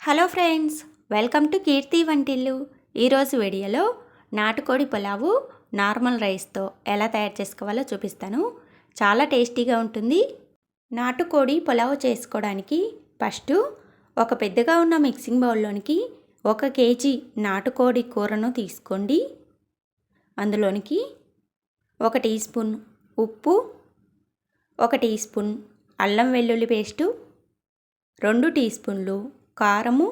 Hello friends welcome to Keerthi వంటిల్లు. ఈరోజు వీడియోలో నాటుకోడి పులావు నార్మల్ రైస్తో ఎలా తయారు చేసుకోవాలో చూపిస్తాను. చాలా టేస్టీగా ఉంటుంది. నాటుకోడి పులావు చేసుకోవడానికి ఫస్ట్ ఒక పెద్దగా ఉన్న మిక్సింగ్ బౌల్లోనికి ఒక కేజీ నాటుకోడి కూరను తీసుకోండి. అందులోనికి ఒక టీ స్పూన్ ఉప్పు ఒక టీ స్పూన్ అల్లం వెల్లుల్లి పేస్టు రెండు టీ స్పూన్లు కారము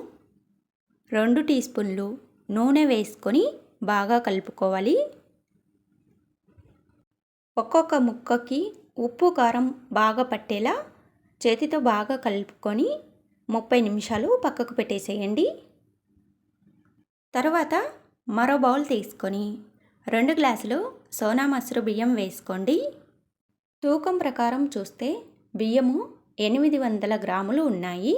రెండు టీ స్పూన్లు నూనె వేసుకొని బాగా కలుపుకోవాలి. ఒక్కొక్క ముక్కకి ఉప్పు కారం బాగా పట్టేలా చేతితో బాగా కలుపుకొని ముప్పై నిమిషాలు పక్కకు పెట్టేసేయండి. తర్వాత మరో బౌల్ తీసుకొని రెండు గ్లాసులు సోనా మసరు బియ్యం వేసుకోండి. తూకం ప్రకారం చూస్తే బియ్యము ఎనిమిది వందల గ్రాములు ఉన్నాయి.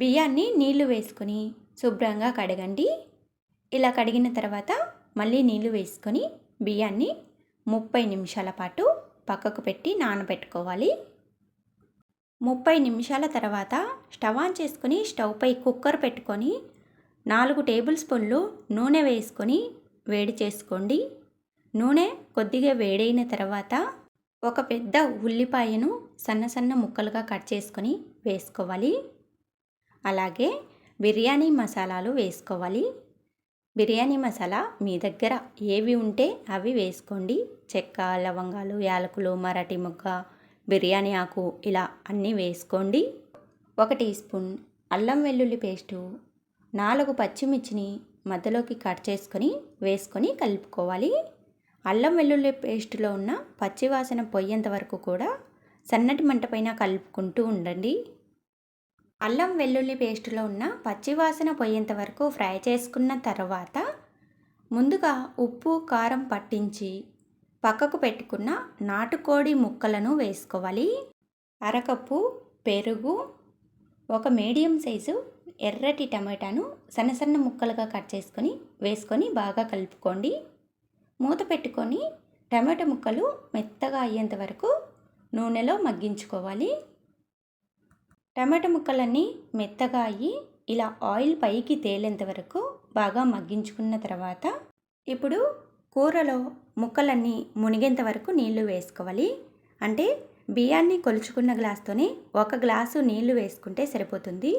బియ్యాన్ని నీళ్ళు వేసుకొని శుభ్రంగా కడగండి. ఇలా కడిగిన తర్వాత మళ్ళీ నీళ్ళు వేసుకొని బియ్యాన్ని ముప్పై నిమిషాల పాటు పక్కకు పెట్టి నానబెట్టుకోవాలి. ముప్పై నిమిషాల తర్వాత స్టవ్ ఆన్ చేసుకుని స్టవ్పై కుక్కర్ పెట్టుకొని నాలుగు టేబుల్ స్పూన్లు నూనె వేసుకొని వేడి చేసుకోండి. నూనె కొద్దిగా వేడైన తర్వాత ఒక పెద్ద ఉల్లిపాయను సన్న సన్న ముక్కలుగా కట్ చేసుకొని వేసుకోవాలి. అలాగే బిర్యానీ మసాలాలు వేసుకోవాలి. బిర్యానీ మసాలా మీ దగ్గర ఏవి ఉంటే అవి వేసుకోండి. చెక్క లవంగాలు యాలకులు మరాఠీ ముక్క బిర్యానీ ఆకు ఇలా అన్నీ వేసుకోండి. ఒక టీ స్పూన్ అల్లం వెల్లుల్లి పేస్టు నాలుగు పచ్చిమిర్చిని మధ్యలోకి కట్ చేసుకొని వేసుకొని కలుపుకోవాలి. అల్లం వెల్లుల్లి పేస్టులో ఉన్న పచ్చివాసన పొయ్యేంత వరకు కూడా సన్నటి మంట పైన కలుపుకుంటూ ఉండండి. అల్లం వెల్లుల్లి పేస్టులో ఉన్న పచ్చివాసన పోయేంత వరకు ఫ్రై చేసుకున్న తర్వాత ముందుగా ఉప్పు కారం పట్టించి పక్కకు పెట్టుకున్న నాటుకోడి ముక్కలను వేసుకోవాలి. అరకప్పు పెరుగు ఒక మీడియం సైజు ఎర్రటి టమాటాను సన్న సన్న ముక్కలుగా కట్ చేసుకొని వేసుకొని బాగా కలుపుకోండి. మూత పెట్టుకొని టమాటా ముక్కలు మెత్తగా అయ్యేంత వరకు నూనెలో మగ్గించుకోవాలి. టమాటా ముక్కలన్నీ మెత్తగా అయ్యి ఇలా ఆయిల్ పైకి తేలేంత వరకు బాగా మగ్గించుకున్న తర్వాత ఇప్పుడు కూరలో ముక్కలన్నీ మునిగేంత వరకు నీళ్ళు వేసుకోవాలి. అంటే బియ్యాన్ని కొలుచుకున్న గ్లాస్తోనే ఒక గ్లాసు నీళ్ళు వేసుకుంటే సరిపోతుంది.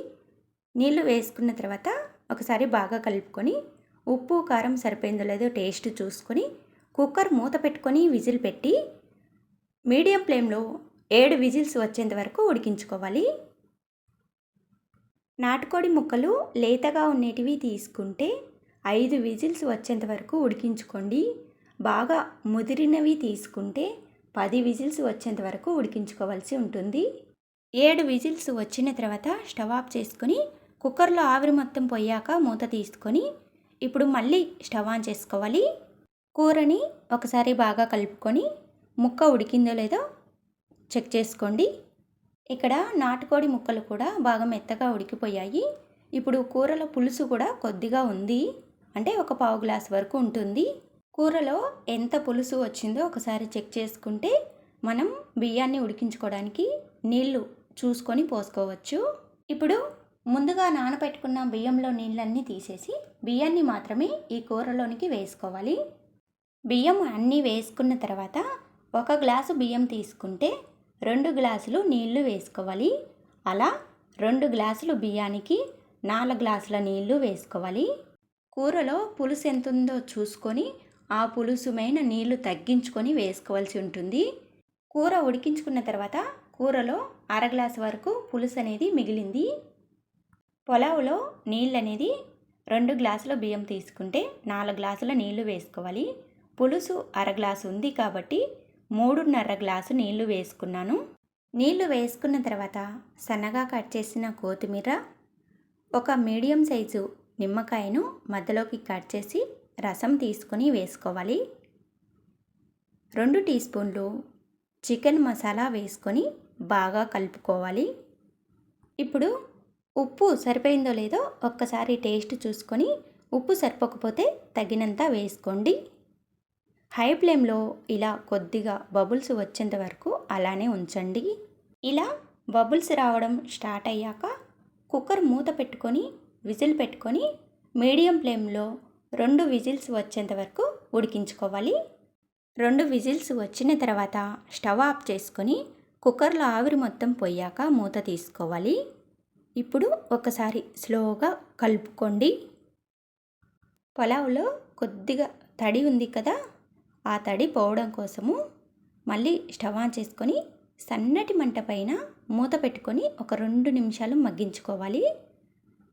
నీళ్ళు వేసుకున్న తర్వాత ఒకసారి బాగా కలుపుకొని ఉప్పు కారం సరిపోయిందో లేదో టేస్ట్ చూసుకొని కుక్కర్ మూత పెట్టుకొని విజిల్ పెట్టి మీడియం ఫ్లేమ్లో ఏడు విజిల్స్ వచ్చేంత వరకు ఉడికించుకోవాలి. నాటుకోడి ముక్కలు లేతగా ఉండేటివి తీసుకుంటే ఐదు విజిల్స్ వచ్చేంత వరకు ఉడికించుకోండి. బాగా ముదిరినవి తీసుకుంటే పది విజిల్స్ వచ్చేంత వరకు ఉడికించుకోవాల్సి ఉంటుంది. ఏడు విజిల్స్ వచ్చిన తర్వాత స్టవ్ ఆఫ్ చేసుకొని కుక్కర్లో ఆవిరి మొత్తం పోయాక మూత తీసుకొని ఇప్పుడు మళ్ళీ స్టవ్ ఆన్ చేసుకోవాలి. కూరని ఒకసారి బాగా కలుపుకొని ముక్క ఉడికిందో లేదో చెక్ చేసుకోండి. ఇక్కడ నాటుకోడి ముక్కలు కూడా బాగా మెత్తగా ఉడికిపోయాయి. ఇప్పుడు కూరలో పులుసు కూడా కొద్దిగా ఉంది. అంటే ఒక పావు గ్లాస్ వరకు ఉంటుంది. కూరలో ఎంత పులుసు వచ్చిందో ఒకసారి చెక్ చేసుకుంటే మనం బియ్యాన్ని ఉడికించుకోవడానికి నీళ్ళు చూసుకొని పోసుకోవచ్చు. ఇప్పుడు ముందుగా నానబెట్టుకున్న బియ్యంలో నీళ్ళన్నీ తీసేసి బియ్యాన్ని మాత్రమే ఈ కూరలోనికి వేసుకోవాలి. బియ్యం అన్నీ వేసుకున్న తర్వాత ఒక గ్లాసు బియ్యం తీసుకుంటే రెండు గ్లాసులు నీళ్ళు వేసుకోవాలి. అలా రెండు గ్లాసులు బియ్యానికి నాలుగు గ్లాసుల నీళ్ళు వేసుకోవాలి. కూరలో పులుసు ఎంత ఉందో చూసుకొని ఆ పులుసుమైన నీళ్ళు తగ్గించుకొని వేసుకోవాల్సి ఉంటుంది. కూర ఉడికించుకున్న తర్వాత కూరలో అర గ్లాసు వరకు పులుసు అనేది మిగిలింది. పొలావులో నీళ్ళు అనేది రెండు గ్లాసుల బియ్యం తీసుకుంటే నాలుగు గ్లాసుల నీళ్ళు వేసుకోవాలి. పులుసు అర గ్లాసు ఉంది కాబట్టి మూడున్నర గ్లాసు నీళ్ళు వేసుకున్నాను. నీళ్ళు వేసుకున్న తర్వాత సన్నగా కట్ చేసిన కొత్తిమీర ఒక మీడియం సైజు నిమ్మకాయను మధ్యలోకి కట్ చేసి రసం తీసుకొని వేసుకోవాలి. రెండు టీ స్పూన్లు చికెన్ మసాలా వేసుకొని బాగా కలుపుకోవాలి. ఇప్పుడు ఉప్పు సరిపోయిందో లేదో ఒక్కసారి టేస్ట్ చూసుకొని ఉప్పు సరిపోకపోతే తగినంత వేసుకోండి. హై ఫ్లేమ్లో ఇలా కొద్దిగా బబుల్స్ వచ్చేంత వరకు అలానే ఉంచండి. ఇలా బబుల్స్ రావడం స్టార్ట్ అయ్యాక కుక్కర్ మూత పెట్టుకొని విజిల్ పెట్టుకొని మీడియం ఫ్లేమ్లో రెండు విజిల్స్ వచ్చేంత వరకు ఉడికించుకోవాలి. రెండు విజిల్స్ వచ్చిన తర్వాత స్టవ్ ఆఫ్ చేసుకొని కుక్కర్లో ఆవిరి మొత్తం పోయాక మూత తీసుకోవాలి. ఇప్పుడు ఒకసారి స్లోగా కలుపుకోండి. పొలావులో కొద్దిగా తడి ఉంది కదా? ఆ తడి పోవడం కోసము మళ్ళీ స్టవ్ ఆన్ చేసుకొని సన్నటి మంట పైన మూత పెట్టుకొని ఒక రెండు నిమిషాలు మగ్గించుకోవాలి.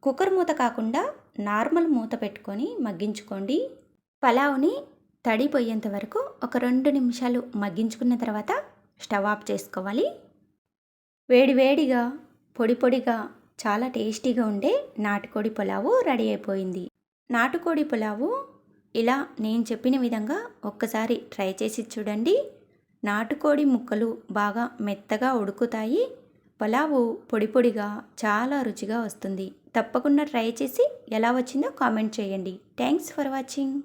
కుక్కర్ మూత కాకుండా నార్మల్ మూత పెట్టుకొని మగ్గించుకోండి. పలావ్ని తడి పోయేంత వరకు ఒక రెండు నిమిషాలు మగ్గించుకున్న తర్వాత స్టవ్ ఆఫ్ చేసుకోవాలి. వేడివేడిగా పొడి పొడిగా చాలా టేస్టీగా ఉండే నాటుకోడి పులావు రెడీ అయిపోయింది. నాటుకోడి పులావు ఇలా నేను చెప్పిన విధంగా ఒక్కసారి ట్రై చేసి చూడండి. నాటుకోడి ముక్కలు బాగా మెత్తగా ఉడుకుతాయి. పలావు పొడి పొడిగా చాలా రుచిగా వస్తుంది. తప్పకుండా ట్రై చేసి ఎలా వచ్చిందో కామెంట్ చేయండి. Thanks for watching.